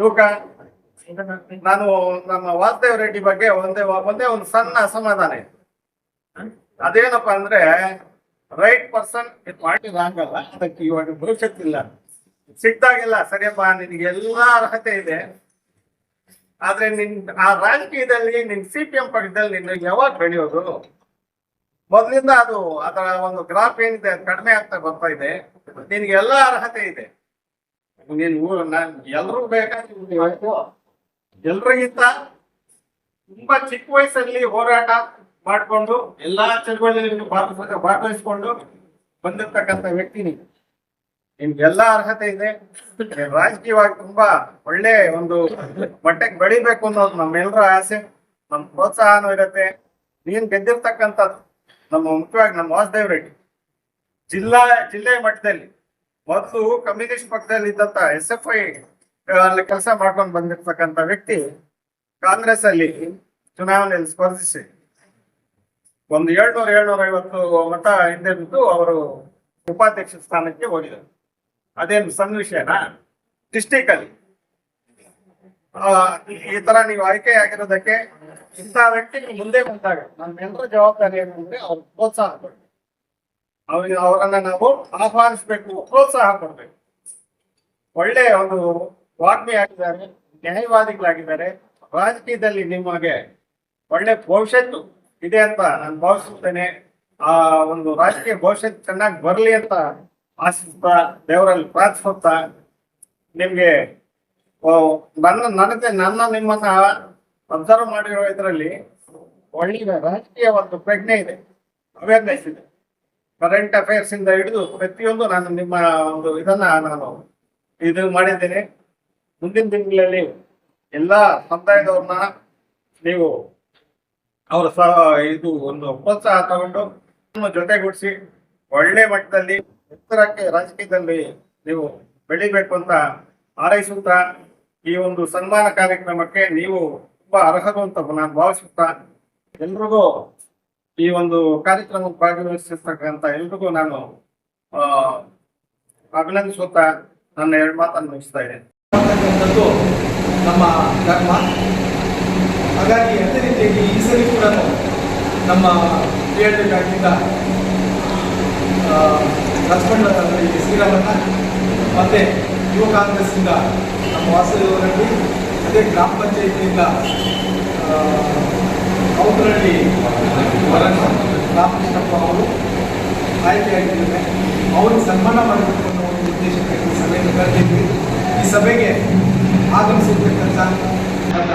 ಯುವಕ ನಾನು ನಮ್ಮ ವಾಸುದೇವ್ ರೆಡ್ಡಿ ಬಗ್ಗೆ ಒಂದೇ ಒಂದೇ ಒಂದು ಸಣ್ಣ ಅಸಮಾಧಾನ ಇದೆ. ಅದೇನಪ್ಪ ಅಂದ್ರೆ ರೈಟ್ ಪರ್ಸನ್ ಪಾರ್ಟಿ ರಾಂಗ್ ಅಲ್ಲ? ಅದಕ್ಕೆ ಇವಾಗ ಭವಿಷ್ಯತ್ತಿಲ್ಲ ಸಿಕ್ತಾಗಿಲ್ಲ ಸರಿಯಪ್ಪ, ನಿನಗೆ ಎಲ್ಲಾ ಅರ್ಹತೆ ಇದೆ. ಆದ್ರೆ ನಿನ್, ಆ ರಾಜಕೀಯದಲ್ಲಿ ನಿನ್ ಸಿ ಪಿ ಎಂ ಪಕ್ಷದಲ್ಲಿ ನಿನ್ನ ಯಾವಾಗ ಬೆಳೆಯೋದು? ಮೊದಲಿಂದ ಅದು ಅದರ ಒಂದು ಗ್ರಾಫ್ ಏನಿದೆ ಕಡಿಮೆ ಆಗ್ತಾ ಬರ್ತಾ ಇದೆ. ನಿನ್ಗೆ ಎಲ್ಲಾ ಅರ್ಹತೆ ಇದೆ. ನಾನ್ ಎಲ್ರಿಗೂ ಬೇಕಾದ್ರೆ ಎಲ್ರಿಗಿಂತ ತುಂಬಾ ಚಿಕ್ಕ ವಯಸ್ಸಲ್ಲಿ ಹೋರಾಟ ಮಾಡ್ಕೊಂಡು, ಎಲ್ಲಾ ಚಳುವಳಿಯಲ್ಲಿ ಭಾಗವಹಿಸ ಭಾಗವಹಿಸ್ಕೊಂಡು ಬಂದಿರ್ತಕ್ಕಂಥ ವ್ಯಕ್ತಿ ನೀವು ನಿಮ್ಗೆಲ್ಲಾ ಅರ್ಹತೆ ಇದೆ. ನೀವ್ ರಾಜಕೀಯವಾಗಿ ತುಂಬಾ ಒಳ್ಳೆ ಒಂದು ಮಟ್ಟಕ್ಕೆ ಬೆಳಿಬೇಕು ಅನ್ನೋದು ನಮ್ಮೆಲ್ಲರ ಆಸೆ. ನಮ್ ಪ್ರೋತ್ಸಾಹನೂ ಇರುತ್ತೆ. ನೀನ್ ಗೆದ್ದಿರ್ತಕ್ಕಂಥದ್ದು ನಮ್ಮ ಮುಖ್ಯವಾಗಿ ನಮ್ಮ ವಾಸುದೇವ್ ರೆಡ್ಡಿ. ಜಿಲ್ಲಾ ಜಿಲ್ಲೆ ಮಟ್ಟದಲ್ಲಿ ಮೊದಲು ಕಮ್ಯುನಿಸ್ಟ್ ಪಕ್ಷದಲ್ಲಿ ಇದ್ದಂತ ಎಸ್ ಎಫ್ ಐ ಅಲ್ಲಿ ಕೆಲಸ ಮಾಡ್ಕೊಂಡು ಬಂದಿರ್ತಕ್ಕಂತ ವ್ಯಕ್ತಿ ಕಾಂಗ್ರೆಸ್ ಅಲ್ಲಿ ಚುನಾವಣೆಯಲ್ಲಿ ಸ್ಪರ್ಧಿಸಿ ಒಂದು ಏಳ್ನೂರ ಏಳ್ನೂರ ಐವತ್ತು ಮತ ಹಿಂದೆ ಬಿದ್ದು ಅವರು ಉಪಾಧ್ಯಕ್ಷ ಸ್ಥಾನಕ್ಕೆ ಹೋಗಿದ್ದಾರೆ. ಅದೇನು ಸಣ್ಣ ವಿಷಯನಾ? ಡಿಸ್ಟಿಕ್ ಅಲ್ಲಿ ಈ ತರ ನೀವು ಆಯ್ಕೆ ಆಗಿರೋದಕ್ಕೆ ಇಂಥ ವ್ಯಕ್ತಿ ಮುಂದೆ ಬಂದಾಗ ನಮ್ಮೆಲ್ಲರ ಜವಾಬ್ದಾರಿ ಅನ್ನೋದಕ್ಕೆ ಅವ್ರು ಪ್ರೋತ್ಸಾಹ ಕೊಡ್ಬೇಕು ಅವ್ರಿಗೆ ಅವರನ್ನ ನಾವು ಆಹ್ವಾನಿಸ್ಬೇಕು, ಪ್ರೋತ್ಸಾಹ ಕೊಡ್ಬೇಕು. ಒಳ್ಳೆ ಒಂದು ವಾಗ್ಮಿ ಆಗಿದ್ದಾರೆ ನ್ಯಾಯವಾದಿಗಳಾಗಿದ್ದಾರೆ. ರಾಜಕೀಯದಲ್ಲಿ ನಿಮಗೆ ಒಳ್ಳೆ ಭವಿಷ್ಯತ್ತು ಇದೆ ಅಂತ ನಾನು ಭಾವಿಸುತ್ತೇನೆ. ಆ ಒಂದು ರಾಜಕೀಯ ಭವಿಷ್ಯತ್ ಚೆನ್ನಾಗಿ ಬರಲಿ ಅಂತ ಆಶಿಸ್ತಾ, ದೇವರಲ್ಲಿ ಪ್ರಾರ್ಥಿಸುತ್ತಾ ನಿಮ್ಗೆ ನನ್ನ, ನನಗೆ ನನ್ನ ನಿಮ್ಮನ್ನ ಅಬ್ಸರ್ವ್ ಮಾಡಿರೋ ಇದರಲ್ಲಿ ಒಳ್ಳೆಯ ರಾಜಕೀಯ ಒಂದು ಪ್ರಜ್ಞೆ ಇದೆ. ಅವೇರ್ನೆಸ್ ಇದೆ. ಕರೆಂಟ್ ಅಫೇರ್ಸ್ ಇಂದ ಹಿಡಿದು ಪ್ರತಿಯೊಂದು ನಾನು ನಿಮ್ಮ ಒಂದು ಇದನ್ನ ನಾನು ಇದು ಮಾಡಿದ್ದೇನೆ. ಮುಂದಿನ ದಿನಗಳಲ್ಲಿ ಎಲ್ಲ ಸಮುದಾಯದವ್ರನ್ನ ನೀವು ಅವರ ಸಹ ಇದು ಒಂದು ಪ್ರೋತ್ಸಾಹ ತಗೊಂಡು ನಿಮ್ಮ ಜೊತೆಗೂಡಿಸಿ ಒಳ್ಳೆ ಮಟ್ಟದಲ್ಲಿ ಎತ್ತರಕ್ಕೆ ರಾಜಕೀಯದಲ್ಲಿ ನೀವು ಬೆಳಿಬೇಕು ಅಂತ ಹಾರೈಸುತ್ತಾ ಈ ಒಂದು ಸನ್ಮಾನ ಕಾರ್ಯಕ್ರಮಕ್ಕೆ ನೀವು ತುಂಬಾ ಅರ್ಹರು ಅಂತ ನಾನು ಭಾವಿಸುತ್ತಾ, ಎಲ್ರಿಗೂ ಈ ಒಂದು ಕಾರ್ಯಕ್ರಮ ಭಾಗವಹಿಸಿರ್ತಕ್ಕಂಥ ಎಲ್ರಿಗೂ ನಾನು ಅಭಿನಂದಿಸುತ್ತಾ ನನ್ನ ಎರಡು ಮಾತನ್ನು ಮುಗಿಸ್ತಾ ಇದ್ದೇನೆ. ನಮ್ಮ ಧರ್ಮ. ಹಾಗಾಗಿ ಅದೇ ರೀತಿಯಾಗಿ ಈ ಸರಿ ಕೂಡ ನಮ್ಮ ಹೇಳಬೇಕಾಗಿದ್ದ ಲಕ್ಷ್ಮಣ ಶ್ರೀರಾಮಣ್ಣ, ಮತ್ತೆ ಯುವ ಕಾಂಗ್ರೆಸ್ಸಿಂದ ನಮ್ಮ ವಾಸುದೇವರಲ್ಲಿ ಅದೇ ಗ್ರಾಮ ಪಂಚಾಯತಿಯಿಂದ ಅವರಲ್ಲಿ ರಾಮಕೃಷ್ಣಪ್ಪ ಅವರು ಆಯ್ಕೆಯಾಗಿದ್ದಾರೆ ಅವ್ರಿಗೆ ಸನ್ಮಾನ ಮಾಡಬೇಕು ಅನ್ನೋ ಒಂದು ಉದ್ದೇಶಕ್ಕಾಗಿ ಸಭೆಯನ್ನು ಕರೆದಿದ್ವಿ. ಈ ಸಭೆಗೆ ಆಗಮಿಸಿರ್ತಕ್ಕಂಥ ನನ್ನ